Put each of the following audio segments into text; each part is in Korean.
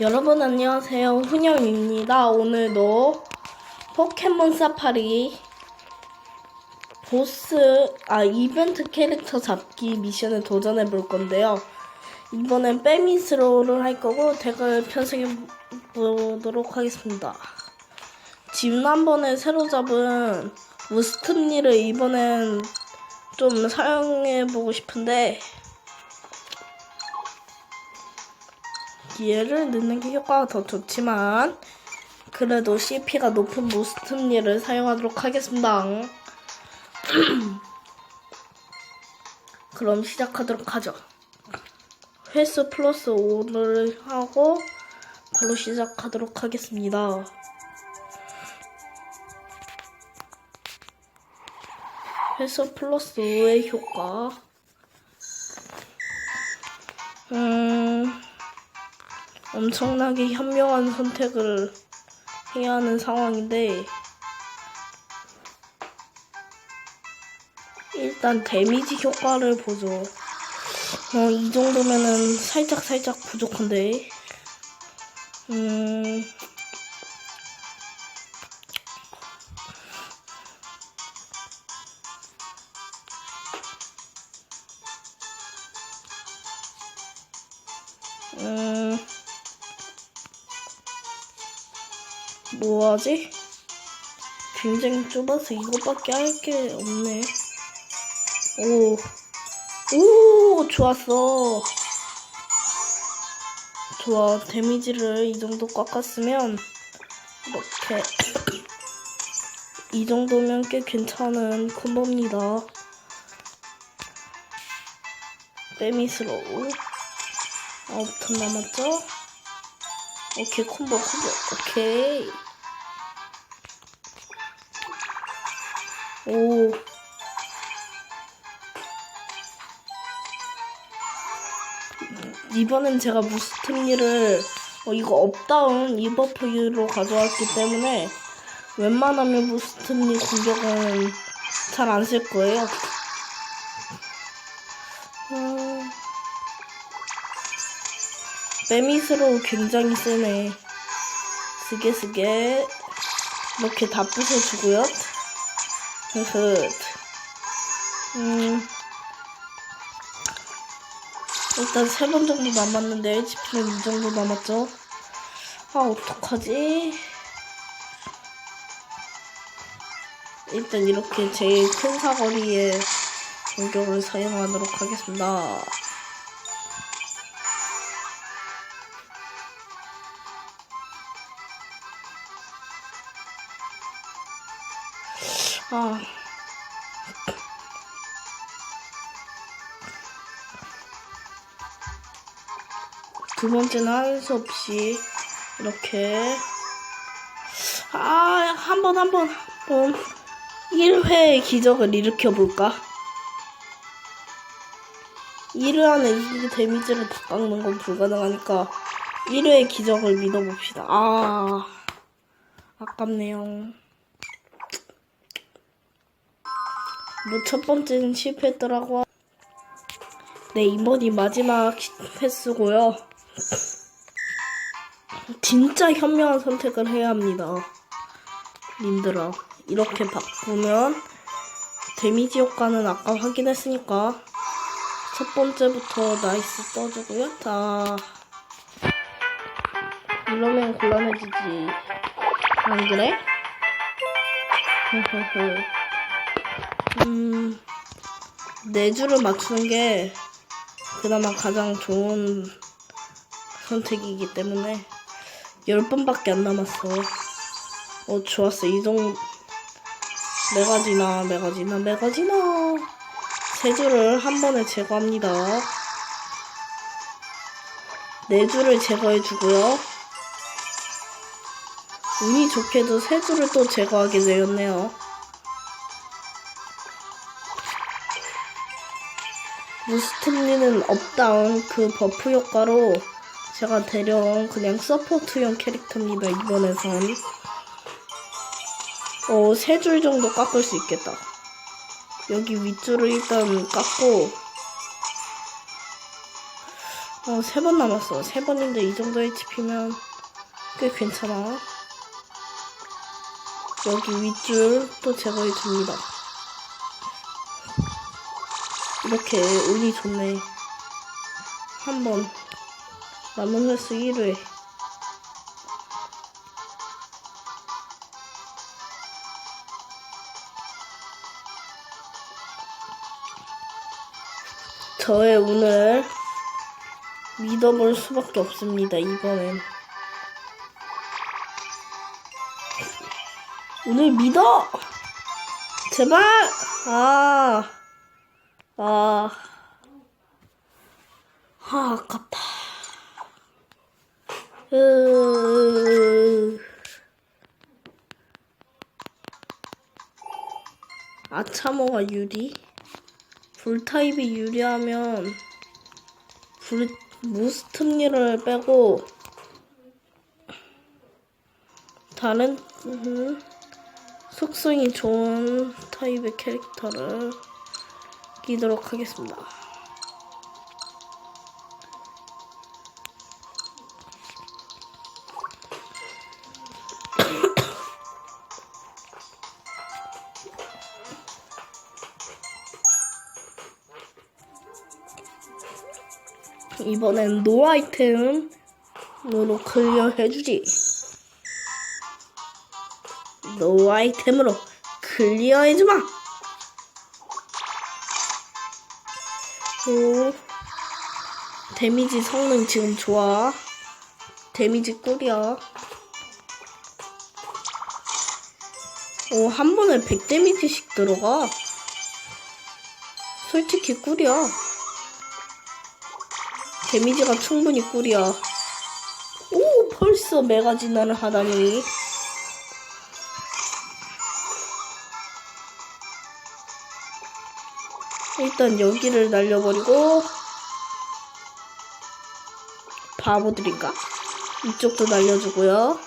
여러분 안녕하세요. 훈영입니다. 오늘도 포켓몬 사파리 보스 아 이벤트 캐릭터 잡기 미션에 도전해 볼 건데요. 이번엔 빼미스로를 할 거고 덱을 편성해 보도록 하겠습니다. 지난번에 새로 잡은 무스트니를 이번엔 좀 사용해 보고 싶은데 얘를 넣는 게 효과가 더 좋지만 그래도 CP가 높은 모스트니를 사용하도록 하겠습니다. 그럼 시작하도록 하죠. 횟수 플러스 5를 하고 바로 시작하도록 하겠습니다. 횟수 플러스 5의 효과 음... 엄청나게 현명한 선택을 해야 하는 상황인데 일단 데미지 효과를 보죠. 어, 이 정도면은 살짝 살짝 부족한데. 음. 음. 뭐하지? 굉장히 좁아서 이것밖에 할 게 없네. 오, 오, 좋았어. 좋아, 데미지를 이 정도 깎았으면, 이렇게. 이 정도면 꽤 괜찮은 콤보입니다. 빼미스러워. 아홉 턴 남았죠? 오케이, 콤보, 콤보. 오케이. 오. 이번엔 제가 무스트니를 어, 이거 업다운 이버프로 가져왔기 때문에 웬만하면 무스트니 공격은 잘 안 쓸 거예요. 매미스로 굉장히 세네. 쓰게 쓰게 이렇게 다 부숴주고요. 흐흐. 음. 일단 세 번 정도 남았는데 HP는 이 정도 남았죠? 아 어떡하지? 일단 이렇게 제일 큰 사거리의 공격을 사용하도록 하겠습니다. 아. 두 번째는 할 수 없이 이렇게 아, 한 번 한 번한 1회의 기적을 일으켜 볼까? 1회 안에 이 데미지를 다 깎는 건 불가능하니까 1회의 기적을 믿어봅시다. 아, 아깝네요. 뭐 첫 번째는 실패했더라고. 네, 이번이 마지막 횟수고요. 진짜 현명한 선택을 해야 합니다. 님들아. 이렇게 바꾸면 데미지 효과는 아까 확인했으니까 첫 번째부터 나이스 떠주고요. 자. 이러면 곤란해지지. 안 그래? 음, 네 줄을 맞추는 게 그나마 가장 좋은 선택이기 때문에 열 번밖에 안 남았어. 어, 좋았어. 이 정도. 메가지나, 메가지나, 메가지나. 세 줄을 한 번에 제거합니다. 네 줄을 제거해주고요. 운이 좋게도 세 줄을 또 제거하게 되었네요. 무스트리는 업다운 그 버프 효과로 제가 데려온 그냥 서포트용 캐릭터입니다. 이번에선 어, 세 줄 정도 깎을 수 있겠다. 여기 윗줄을 일단 깎고 어, 세 번 남았어. 세 번인데 이 정도 HP면 꽤 괜찮아. 여기 윗줄 또 제거해 줍니다. 이렇게 운이 좋네. 한 번. 남은 횟수 1회. 저의 운을 믿어볼 수밖에 없습니다, 이번엔. 오늘 믿어! 제발! 아, 아, 아, 아깝다. 으, 아차모가 유리? 불타입이 유리하면 불 무스트니를 빼고 다른 음, 속성이 좋은 타입의 캐릭터를 끼도록 하겠습니다. 이번엔 노 아이템으로 클리어 해주지. 노 아이템으로 클리어 해주마. 오, 데미지 성능 지금 좋아. 데미지 꿀이야. 오, 한 번에 100 데미지씩 들어가. 솔직히 꿀이야. 데미지가 충분히 꿀이야. 오, 벌써 메가 진화를 하다니. 일단 여기를 날려버리고 바보들인가? 이쪽도 날려주고요.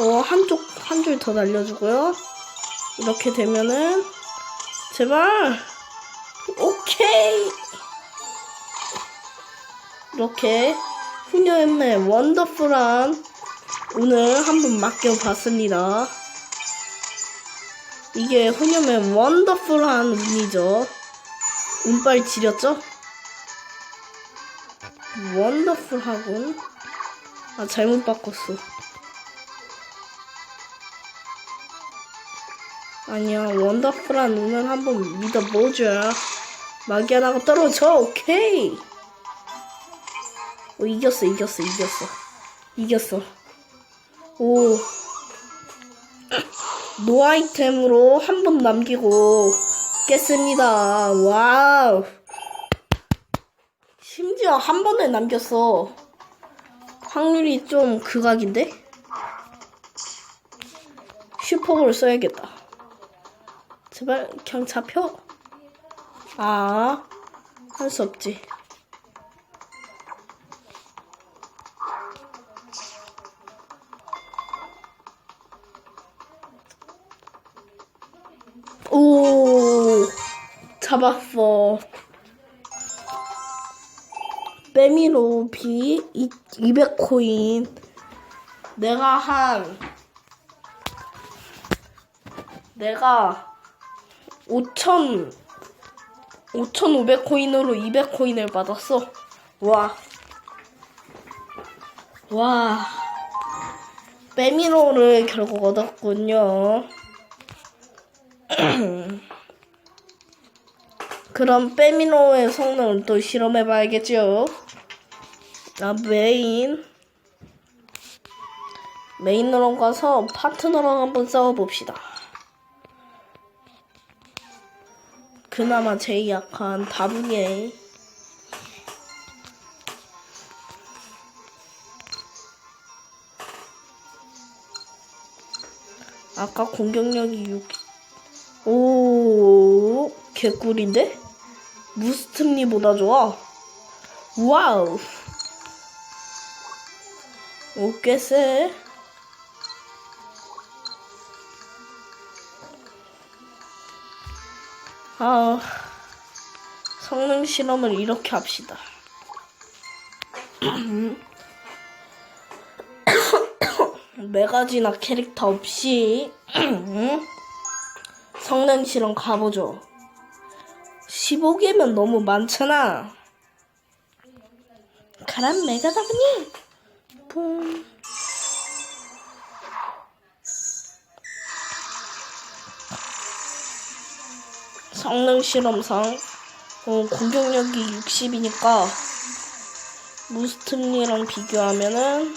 어, 한쪽 한 줄 더 날려주고요. 이렇게 되면은 제발 오케이 이렇게 후녀엠의 원더풀한 오늘 한번 맡겨봤습니다. 이게 후녀의 원더풀한 운이죠. 운빨 지렸죠? 원더풀 하군. 아, 잘못 바꿨어. 아니야, 원더풀한 운을 한번 믿어보자. 마기아나가 떨어져, 오케이! 오, 이겼어, 이겼어, 이겼어. 이겼어. 오. 노 아이템으로 한 번 남기고 깼습니다. 와우. 심지어 한 번에 남겼어. 확률이 좀 극악인데? 슈퍼볼 써야겠다. 제발 그냥 잡혀. 아, 할 수 없지. 잡았어. 빼미로 비 200코인. 내가 한, 내가 5천, 5,500코인으로 200코인을 받았어. 와. 와. 빼미로를 결국 얻었군요. 그럼 빼미노의 성능을 또 실험해봐야겠죠. 아, 메인. 메인으로 가서 파트너랑 한번 싸워봅시다. 그나마 제일 약한 다분예. 아까 공격력이 6, 오, 개꿀인데? 무스트니보다 좋아. 와우. 오, 꽤 세. 아, 성능 실험을 이렇게 합시다. 메가지나 캐릭터 없이 성능 실험 가보죠. 15개면 너무 많잖아. 가란 메가다브니 뿡. 성능 실험상 어, 공격력이 60이니까 무스트니랑 비교하면은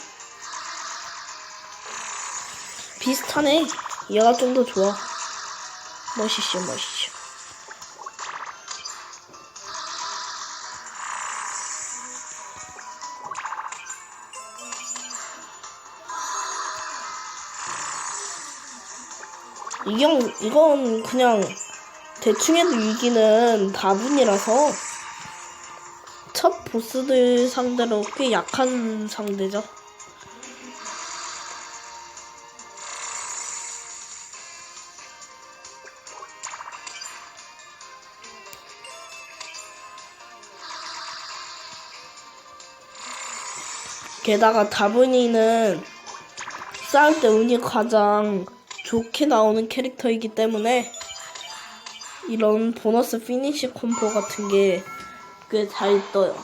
비슷하네. 얘가 좀 더 좋아. 멋있어, 멋있어. 이경, 이건 그냥 대충 해도 이기는 다분이라서 첫 보스들 상대로 꽤 약한 상대죠. 게다가 다분이는 싸울 때 운이 가장 좋게 나오는 캐릭터이기 때문에 이런 보너스 피니시 콤보 같은 게 꽤 잘 떠요.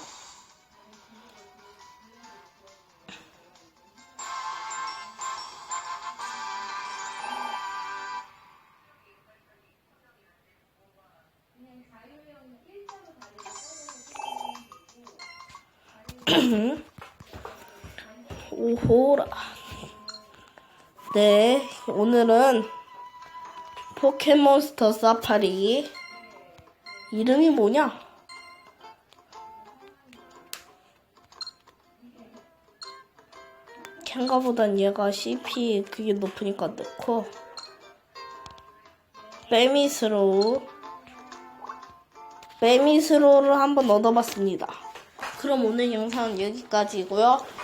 오호라. 네, 오늘은 포켓몬스터 사파리 이름이 뭐냐? 캔가보단 얘가 CP 그게 높으니까 넣고 베미스로우 베미스로우를 한번 얻어봤습니다. 그럼 오늘 영상은 여기까지고요.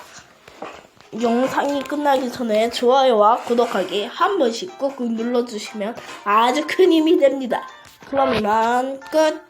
영상이 끝나기 전에 좋아요와 구독하기 한 번씩 꾹꾹 눌러주시면 아주 큰 힘이 됩니다. 이만 끝!